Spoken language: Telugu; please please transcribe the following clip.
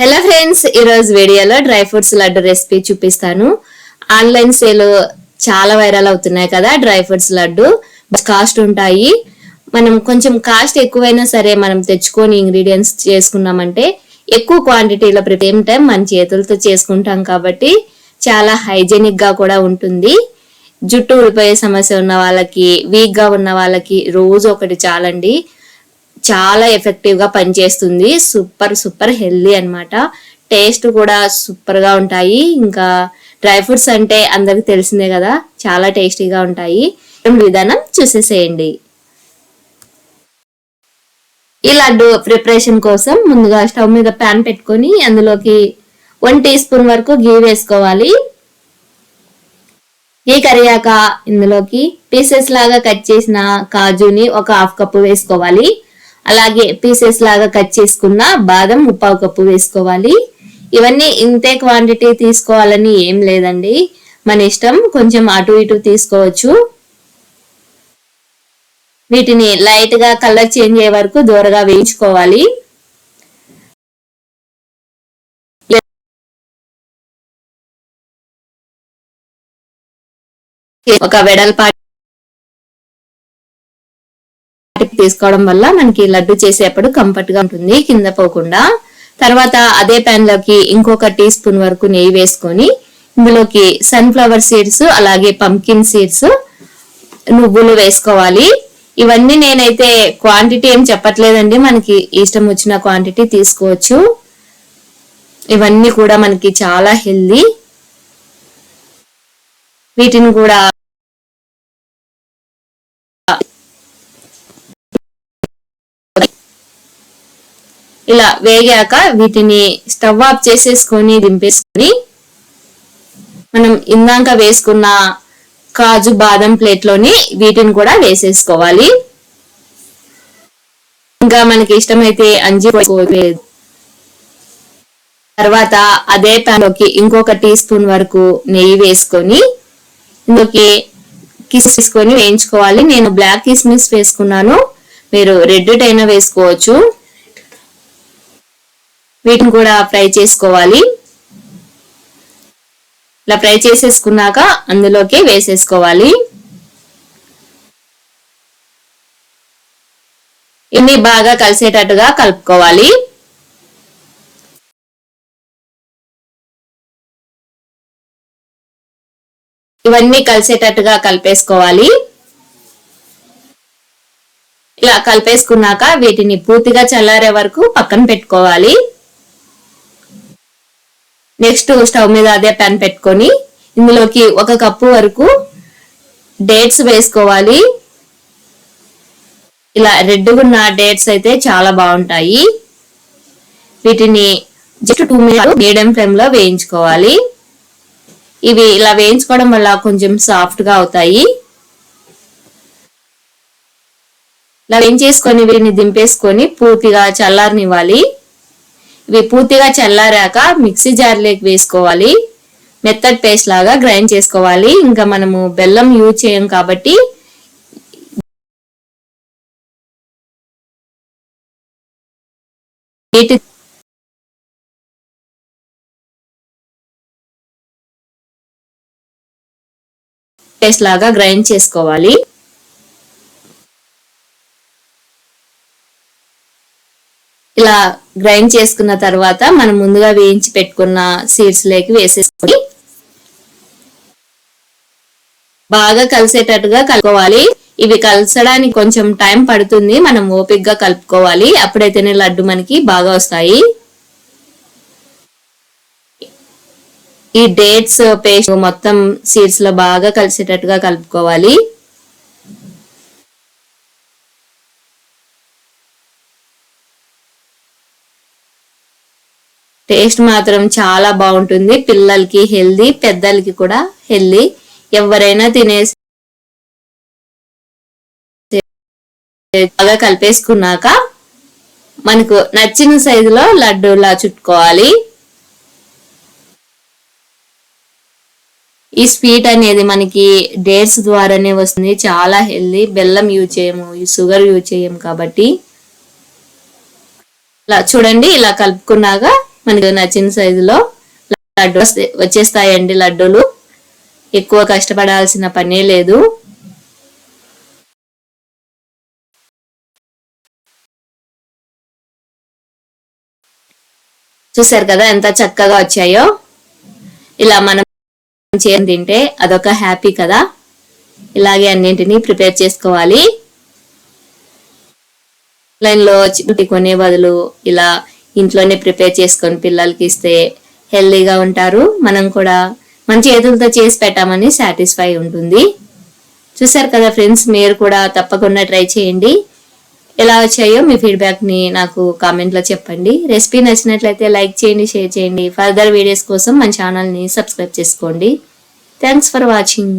హలో ఫ్రెండ్స్ ఈరోజు వీడియోలో డ్రై ఫ్రూట్స్ లడ్డు రెసిపీ చూపిస్తాను. ఆన్లైన్ సేల్ చాలా వైరల్ అవుతున్నాయి కదా డ్రై ఫ్రూట్స్ లడ్డు. కాస్ట్ ఉంటాయి. మనం కొంచెం కాస్ట్ ఎక్కువైనా సరే మనం తెచ్చుకొని ఇంగ్రీడియంట్స్ చేసుకున్నామంటే ఎక్కువ క్వాంటిటీలో ప్రతి టైం మన చేతులతో చేసుకుంటాం కాబట్టి చాలా హైజెనిక్గా కూడా ఉంటుంది. జుట్టు ఊడిపోయే సమస్య ఉన్న వాళ్ళకి వీక్గా ఉన్న వాళ్ళకి రోజు ఒకటి చాలండి. చాలా ఎఫెక్టివ్గా పనిచేస్తుంది. సూపర్ సూపర్ హెల్దీ అన్నమాట. టేస్ట్ కూడా సూపర్గా ఉంటాయి. ఇంకా డ్రై ఫ్రూట్స్ అంటే అందరికి తెలిసిందే కదా చాలా టేస్టీగా ఉంటాయి. విధానం చూసేసేయండి. ఈ లడ్డు ప్రిపరేషన్ కోసం ముందుగా స్టవ్ మీద ప్యాన్ పెట్టుకొని అందులోకి వన్ టీ స్పూన్ వరకు గీ వేసుకోవాలి. గీ కరియాక ఇందులోకి పీసెస్ లాగా కట్ చేసిన కాజుని ఒక హాఫ్ కప్పు వేసుకోవాలి. అలాగే పీసెస్ లాగా కట్ చేసుకున్న బాదం ముప్పావు కప్పు వేసుకోవాలి. ఇవన్నీ ఇంతే క్వాంటిటీ తీసుకోవాలని ఏం లేదండి. మన ఇష్టం కొంచెం అటు ఇటు తీసుకోవచ్చు. వీటిని లైట్గా కలర్ చేంజ్ అయ్యే వరకు దూరగా వేయించుకోవాలి. ఒక వెడల్పాటి తీసుకోవడం వల్ల మనకి లడ్డు చేసేప్పుడు కంఫర్ట్గా ఉంటుంది కింద పోకుండా. తర్వాత అదే ప్యాన్లోకి ఇంకొక టీ స్పూన్ వరకు నెయ్యి వేసుకొని ఇందులోకి సన్ఫ్లవర్ సీడ్స్ అలాగే పంకిన్ సీడ్స్ నువ్వులు వేసుకోవాలి. ఇవన్నీ నేనైతే క్వాంటిటీ ఏం చెప్పట్లేదండి మనకి ఇష్టం వచ్చిన క్వాంటిటీ తీసుకోవచ్చు. ఇవన్నీ కూడా మనకి చాలా హెల్దీ వీటిని కూడా ఇలా వేగాక వీటిని స్టవ్ ఆఫ్ చేసేసుకొని దింపేసుకొని మనం ఇందాక వేసుకున్న కాజు బాదం ప్లేట్లోని వీటిని కూడా వేసేసుకోవాలి. ఇంకా మనకి ఇష్టమైతే అంజి తర్వాత అదే ప్యాన్లోకి ఇంకొక టీ స్పూన్ వరకు నెయ్యి వేసుకొని ఇందులోకి కిస్ వేసుకొని వేయించుకోవాలి. నేను బ్లాక్ కిస్మిస్ వేసుకున్నాను. మీరు రెడ్ అయినా వేసుకోవచ్చు. వీటిని కూడా ఫ్రై చేసుకోవాలి. ఇలా ఫ్రై చేసేసుకున్నాక అందులోకి వేసేసుకోవాలి. ఇన్ని బాగా కలిసేటట్టుగా కలుపుకోవాలి. ఇవన్నీ కలిసేటట్టుగా కలిపేసుకోవాలి. ఇలా కలిపేసుకున్నాక వీటిని పూర్తిగా చల్లారే వరకు పక్కన పెట్టుకోవాలి. నెక్స్ట్ స్టవ్ మీద అదే ప్యాన్ పెట్టుకొని ఇందులోకి ఒక కప్పు వరకు డేట్స్ వేసుకోవాలి. ఇలా రెడ్గా ఉన్న డేట్స్ అయితే చాలా బాగుంటాయి. వీటిని జస్ట్ టూ మినిట్స్ మీడియం ఫ్లేమ్లో వేయించుకోవాలి. ఇవి ఇలా వేయించుకోవడం వల్ల కొంచెం సాఫ్ట్గా అవుతాయి. ఇలా వేయించేసుకొని వీటిని దింపేసుకొని పూర్తిగా చల్లారనివ్వాలి. ఇవి పూర్తిగా చల్లారాక మిక్సీ జార్లోకి వేసుకోవాలి. మెత్తడ్ పేస్ట్ లాగా గ్రైండ్ చేసుకోవాలి. ఇంకా మనము బెల్లం యూజ్ చేయం కాబట్టి నీటి పేస్ట్ లాగా గ్రైండ్ చేసుకోవాలి. ఇలా గ్రైండ్ చేసుకున్న తర్వాత మనం ముందుగా వేయించి పెట్టుకున్న సీడ్స్ లేకి వేసేసుకొని బాగా కలిసేటట్టుగా కలుపుకోవాలి. ఇవి కలసడానికి కొంచెం టైం పడుతుంది. మనం ఓపిక్గా కలుపుకోవాలి. అప్పుడైతేనే లడ్డు మనకి బాగా వస్తాయి. ఈ డేట్స్ పేస్ట్ మొత్తం సీడ్స్లో బాగా కలిసేటట్టుగా కలుపుకోవాలి. టేస్ట్ మాత్రం చాలా బాగుంటుంది. పిల్లలకి హెల్దీ పెద్దలకి కూడా హెల్దీ. ఎవరైనా తినేసి బాగా కలిపేసుకున్నాక మనకు నచ్చిన సైజులో లడ్డూలా చుట్టుకోవాలి. ఈ స్వీట్ అనేది మనకి డేట్స్ ద్వారానే వస్తుంది. చాలా హెల్దీ. బెల్లం యూజ్ చేయము షుగర్ యూజ్ చేయము కాబట్టి. ఇలా చూడండి ఇలా కలుపుకున్నాక మనకు నచ్చిన సైజులో లడ్డు వస్తే- వచ్చేస్తాయండి లడ్డూలు. ఎక్కువ కష్టపడాల్సిన పనే లేదు. చూసారు కదా ఎంత చక్కగా వచ్చాయో? ఇలా మనం చేయని తింటే అదొక హ్యాపీ కదా. ఇలాగే అన్నింటినీ ప్రిపేర్ చేసుకోవాలి. ఆన్లైన్లో కొనే బదులు ఇలా ఇంట్లోనే ప్రిపేర్ చేసుకొని పిల్లలకి ఇస్తే హెల్దీగా ఉంటారు. మనం కూడా మంచి చేతులతో చేసి పెట్టామని సాటిస్ఫై ఉంటుంది. చూసారు కదా ఫ్రెండ్స్ మీరు కూడా తప్పకుండా ట్రై చేయండి. ఎలా వచ్చాయో మీ ఫీడ్బ్యాక్ని నాకు కామెంట్లో చెప్పండి. రెసిపీ నచ్చినట్లయితే లైక్ చేయండి షేర్ చేయండి. ఫర్దర్ వీడియోస్ కోసం మన ఛానల్ని సబ్స్క్రైబ్ చేసుకోండి. Thanks for watching.